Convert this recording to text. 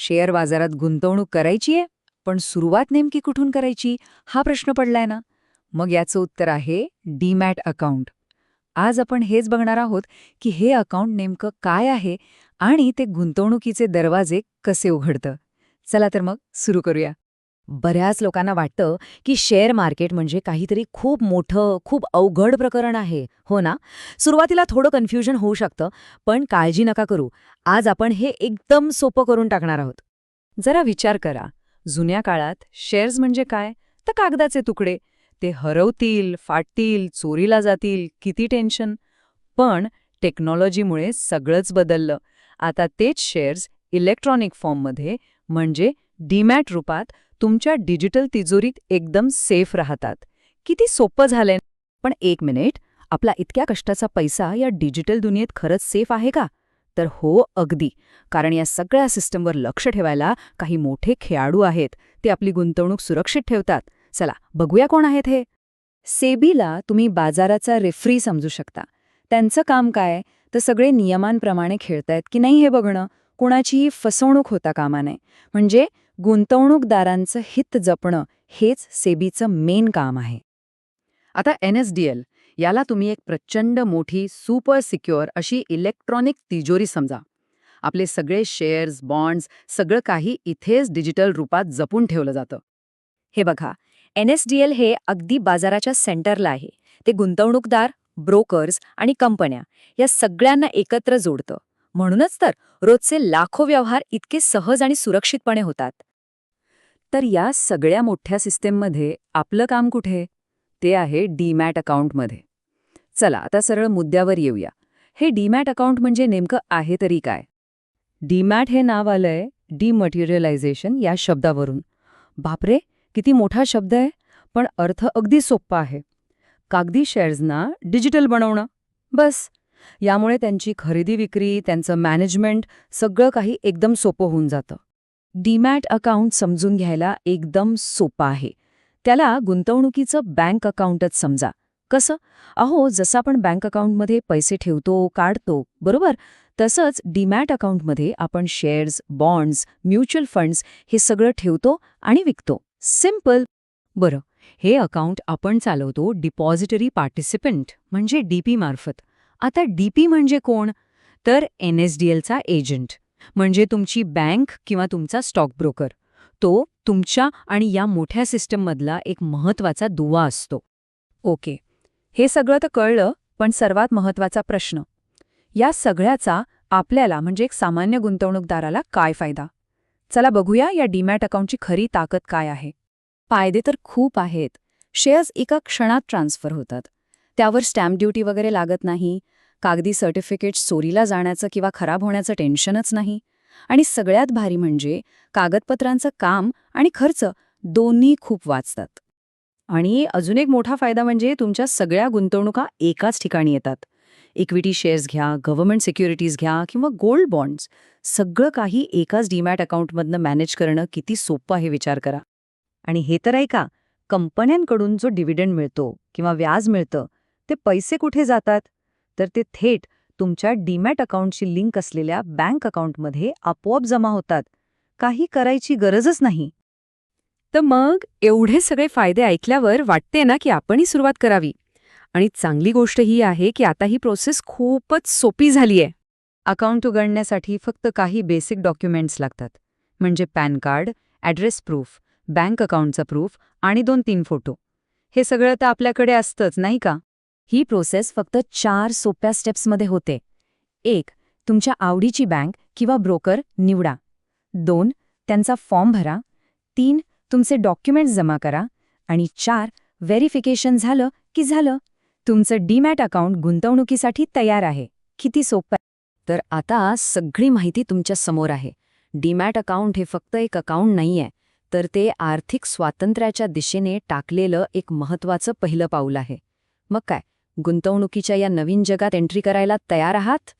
Share बाजारात गुंतवणूक करायची आहे पण सुरुवात नेमकी कुठून करायची हा प्रश्न पडलाय ना? मग याचं उत्तर आहे डीमॅट अकाउंट. आज आपण हेच बघणार आहोत की हे अकाउंट नेमकं काय आहे आणि ते गुंतवणुकीचे दरवाजे कसे उघडतं. चला तर मग सुरू करूया. बऱ्याच लोकांना वाटतं की शेअर मार्केट म्हणजे काहीतरी खूप मोठं खूप अवघड प्रकरण आहे. हो ना? सुरुवातीला थोडं कन्फ्युजन होऊ शकतं पण काळजी नका करू. आज आपण हे एकदम सोपं करून टाकणार आहोत. जरा विचार करा. जुन्या काळात शेअर्स म्हणजे काय? तर कागदाचे तुकडे. ते हरवतील फाटतील चोरीला जातील किती टेन्शन पण टेक्नॉलॉजीमुळे सगळंच बदललं. आता तेच शेअर्स इलेक्ट्रॉनिक फॉर्ममध्ये म्हणजे डीमॅट रूपात तुमच्या डिजिटल तिजोरीत एकदम सेफ राहतात. किती सोपं झालंय पण एक मिनिट आपला इतक्या कष्टाचा पैसा या डिजिटल दुनियेत खरंच सेफ आहे का? तर हो अगदी. कारण या सगळ्या सिस्टमवर लक्ष ठेवायला काही मोठे खेळाडू आहेत. ते आपली गुंतवणूक सुरक्षित ठेवतात. चला बघूया कोण आहेत हे. सेबीला तुम्ही बाजाराचा रेफ्री समजू शकता. त्यांचं काम काय? तर सगळे नियमांप्रमाणे खेळतायत की नाही हे बघणं? कुणाचीही फसवणूक होता कामा नये. म्हणजे गुंतवणूकदारांचं हित जपणं हेच सेबीचं मेन काम आहे. आता एन एस डी एल याला तुम्ही एक प्रचंड मोठी सुपर सिक्युअर अशी इलेक्ट्रॉनिक तिजोरी समजा. आपले सगळे शेअर्स बॉन्ड्स सगळं काही इथेच डिजिटल रूपात जपून ठेवलं जातं. हे बघा एन एस डी एल हे अगदी बाजाराच्या सेंटरला आहे. ते गुंतवणूकदार ब्रोकर्स आणि कंपन्या या सगळ्यांना एकत्र जोडतं. म्हणूनच तर रोजचे लाखो व्यवहार इतके सहज आणि सुरक्षितपणे होतात. तर या सगळ्या मोठ्या सिस्टेममध्ये आपलं काम कुठे? ते आहे डीमॅट अकाउंटमध्ये. चला आता सरळ मुद्द्यावर येऊया. हे डीमॅट अकाउंट म्हणजे नेमकं आहे तरी काय? डीमॅट हे नाव आलंय डिमटेरियलायझेशन या शब्दावरून. बापरे किती मोठा शब्द आहे. पण अर्थ अगदी सोप्पा आहे. कागदी शेअर्सना डिजिटल बनवणं. बस. यामुळे त्यांची खरेदी विक्री त्यांचं मॅनेजमेंट सगळं काही एकदम सोपं होऊन जातं. डीमॅट अकाउंट समजून घ्यायला एकदम सोपं आहे. त्याला गुंतवणुकीचं बँक अकाउंटच समजा. कसं? अहो जसं आपण बँक अकाउंटमध्ये पैसे ठेवतो काढतो बरोबर? तसंच डीमॅट अकाउंटमध्ये आपण शेअर्स बॉन्ड्स म्युच्युअल फंड्स हे सगळं ठेवतो आणि विकतो. सिंपल बरं हे अकाउंट आपण चालवतो डिपॉझिटरी पार्टिसिपंट म्हणजे डीपी मार्फत. आता डीपी म्हणजे कोण? तर एन एस डी एलचा एजंट. म्हणजे तुमची बँक किंवा तुमचा स्टॉक ब्रोकर. तो तुमच्या आणि या मोठ्या सिस्टममधला एक महत्त्वाचा दुवा असतो. ओके. हे सगळं तर कळलं पण सर्वात महत्त्वाचा प्रश्न. या सगळ्याचा आपल्याला म्हणजे एक सामान्य गुंतवणूकदाराला काय फायदा? चला बघूया या डीमॅट अकाउंटची खरी ताकद काय आहे. फायदे तर खूप आहेत. शेअर्स एका क्षणात ट्रान्स्फर होतात. त्यावर स्टॅम्प ड्युटी वगैरे लागत नाही. कागदी सर्टिफिकेट चोरीला जाण्याचं किंवा खराब होण्याचं टेन्शनच नाही. आणि सगळ्यात भारी म्हणजे कागदपत्रांचं काम आणि खर्च दोन्ही खूप वाचतात. आणि अजून एक मोठा फायदा म्हणजे तुमच्या सगळ्या गुंतवणुका एकाच ठिकाणी येतात. इक्विटी शेअर्स घ्या गव्हर्नमेंट सिक्युरिटीज घ्या किंवा गोल्ड बॉन्ड्स सगळं काही एकाच डीमॅट अकाउंटमधनं मॅनेज करणं किती सोपं आहे विचार करा. आणि हे तर ऐका कंपन्यांकडून जो डिव्हिडंड मिळतो किंवा व्याज मिळतं ते पैसे कुठे जातात? तर ते थेट तुमच्या डीमॅट अकाउंटशी लिंक असलेल्या बँक अकाउंटमध्ये आपोआप जमा होतात. काही करायची गरजच नाही. तर मग एवढे सगळे फायदे ऐकल्यावर वाटते ना की आपणही सुरुवात करावी. आणि चांगली गोष्ट ही आहे की आता ही प्रोसेस खूपच सोपी झाली आहे अकाउंट उघडण्यासाठी फक्त काही बेसिक डॉक्युमेंट्स लागतात. म्हणजे PAN card address proof bank अकाउंटचा proof आणि दोन तीन फोटो. हे सगळं तर आपल्याकडे असतंच नाही का? ही प्रोसेस फक्त चार सोप्या स्टेप्समध्ये होते. एक तुमच्या आवडीची बँक किंवा ब्रोकर निवडा. दोन त्यांचा फॉर्म भरा. तीन तुमचे डॉक्युमेंट्स जमा करा. आणि चार व्हेरिफिकेशन झालं की झालं. तुमचं डीमॅट अकाउंट गुंतवणुकीसाठी तयार आहे. किती सोपं तर आता सगळी माहिती तुमच्यासमोर आहे. डीमॅट अकाउंट हे फक्त एक अकाउंट नाहीये तर ते आर्थिक स्वातंत्र्याच्या दिशेने टाकलेलं एक महत्वाचं पहिलं पाऊल आहे. मग काय? गुंतवणुकीच्या या नवीन जगात एंट्री करायला तयार आहात?